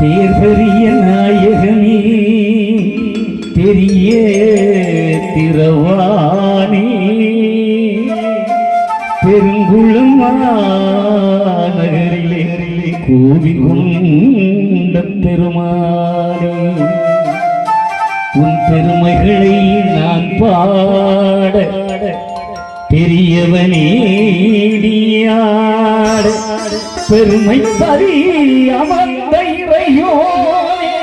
பேர் பெரிய நாயகனே பெரிய திரவாணி பெருங்குளம் நகரிலே கோவி கொண்ட பெருமானே. உன் பெருமைகளை நான் பாட பெரியவனேடியாடு பெருமை பதி அமர்ந்த இறையோனே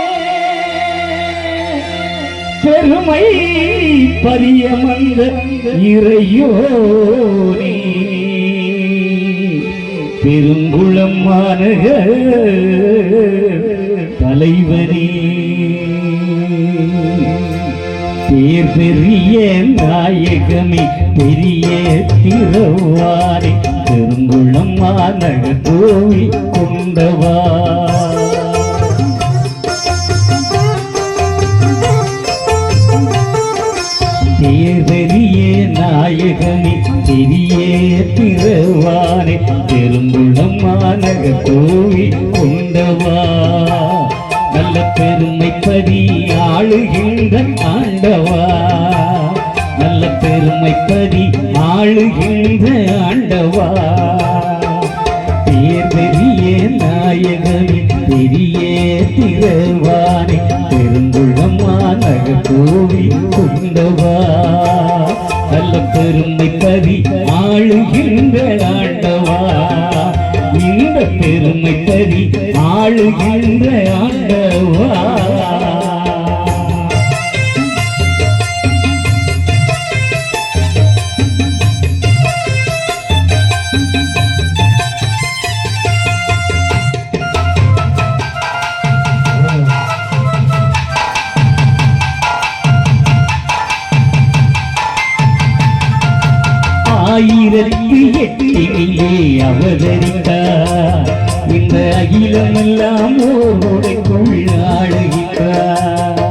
பெருமை பரியமந்த இறையோனே. பெருங்குளம் மாநகர் தலைவரே பேர் பெரிய நாயகமே பெரிய திருவாரி பெருங்குளம் மாநக கோவி கொண்டவா. தேர்தலிய நாயகனே பெரிய திருவானே பெருங்குளம் மாநக கோவி கொண்டவா. நல்ல பெருமை பதி ஆளுகின்ற ஆண்டவா நல்ல பெருமை பதி ஆளுகின்ற ஆண்டவா. பேர் பெரிய நாயகனே பெரிய திறவானே பெருங்குளமான கோவில் கொண்டவா நல்ல பெருமை பதி ஆளுகின்ற ஆண்டவா. இந்த பெருமை பதி ஆளுகின்ற ஆண்டவா. ஆயிரத்தி எட்டிலே அவதரித்தார் இந்த அகிலமெல்லாம் ஓருடைக்குள் ஆளுகின்றார்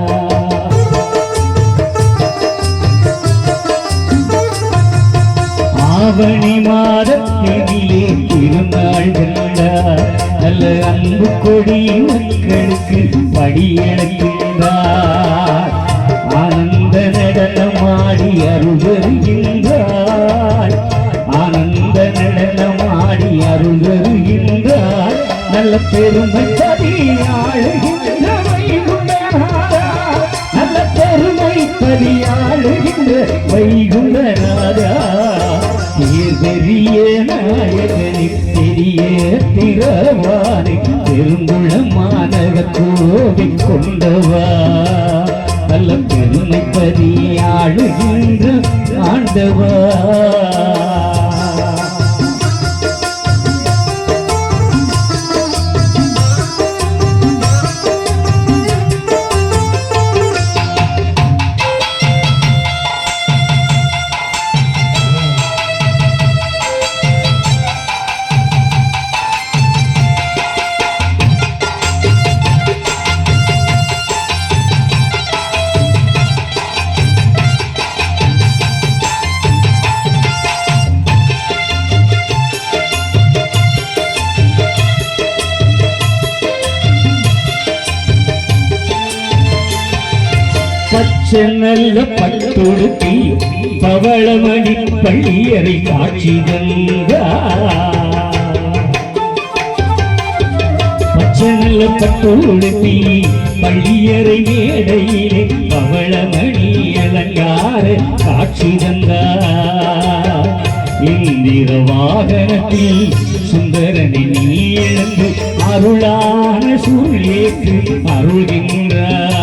ஆவணி மாதத்திலே திருநாள் கண்டார். நல்ல அன்பு கொடி மக்களுக்கு படியளக்கின்றார் பெருமை பதி ஆளுகின்ற நல்ல பெருமை பதி ஆளுகின்ற வைகுண்டநாதா பேர் பெரிய நாயகனி பெரிய திரவானை பெருங்குளமான கோவி கொண்டவா. நல்ல பெருமை பதி ஆளுகின்ற ஆண்டவா. பச்சை நல்ல பட்டுடுத்தி பவளமணி பள்ளியறை காட்சி தந்தார் பச்சை நல்ல பட்டுடுத்தி பள்ளியறை மேடையிலே பவளமணி அலங்கார காட்சி தந்தார் இந்திர வாகனத்தில் சுந்தரனை நீ எழுந்து அருளான சூழ்நிலைக்கு அருள்கின்றார்.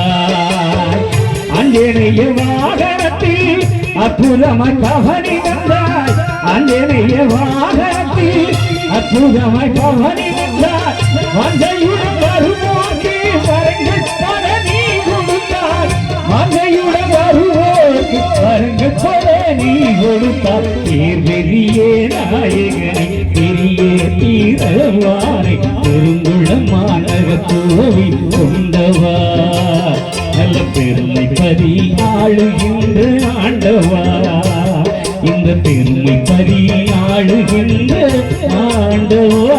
அஞ்சனைய வாகனத்தில் அற்புதமாய் பவனி வந்தாய் அஞ்சனைய வாகனத்தில் அற்புதமாய் பவனி வந்தாய் வந்தையுடன் வருவோக்கு வரங்கள் பல நீ கொடுத்தாய். வந்தையுடன் வருவோக்கு வரங்கள் பல நீ கொடுத்தாய். பேர் பெரிய நாயகனை பெரிய தீரவானை பெருங்குளமான கோவில் கொண்டவா. நல்ல பெரும் பதி ஆளுகின்ற ஆண்டவா. இந்த பெருமை பரியாளுகின்ற ஆண்டவா.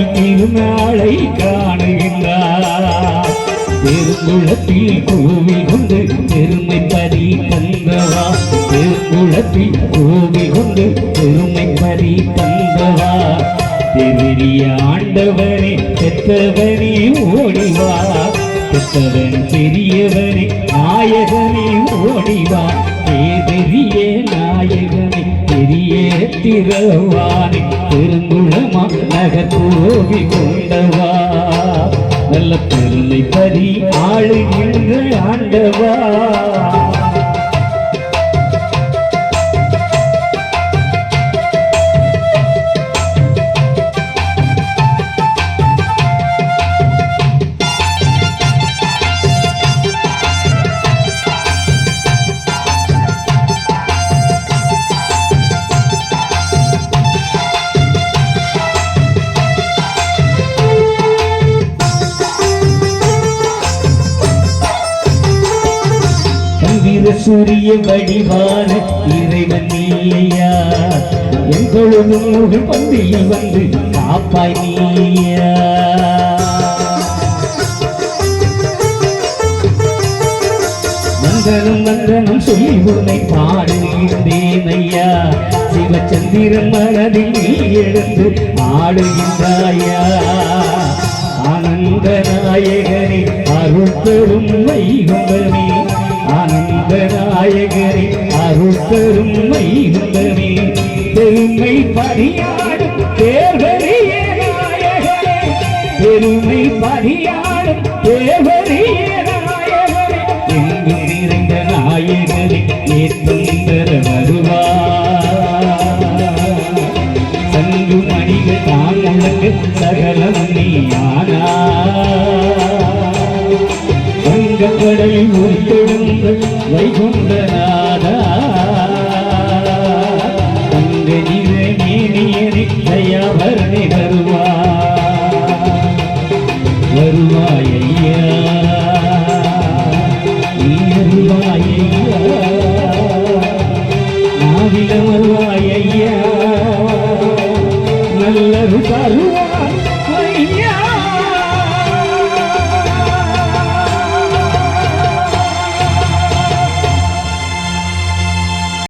அவனில் திருநாளை காணுகின்றார். பெருங்குளத்தில் கோவில் கொண்டு பெருமை பறி தந்தவா? பெருங்குளத்தில் கோவில் கொண்டு பெருமை பறி தந்தவா? பெரிய ஆண்டவனே பெற்றவனே ஓடிவா. பெற்றவன் பெரியவனே நாயகனே ஓடிவா. பெரிய நாயகனே பெரிய திரவானே பெருங்குளமா நகர் கோவி கொண்டவா? நல்ல பெருமை பரி ஆளுகின்ற ஆண்டவா. சூரிய வடிவான இறைவன் நீயா எங்களொரு முழு பந்தியில் வந்து காப்பாய் நீயா? வந்தனம் வந்தனம் சொல்லி உன்னை பாடுகின்றேன் ஐயா. சிவச்சந்திரன் மனதில் நீ எழுந்து ஆடுகின்றாயா ஆனந்த நாயகனே அருள் பெரும் வைகுந்தமே வைகுண்டநாதா தங்க நிற மேனியனை தயாபரணி வருவா. வருவாயையா நீ வருவாயையா நாவில வருவாயையா நல்லது தருவா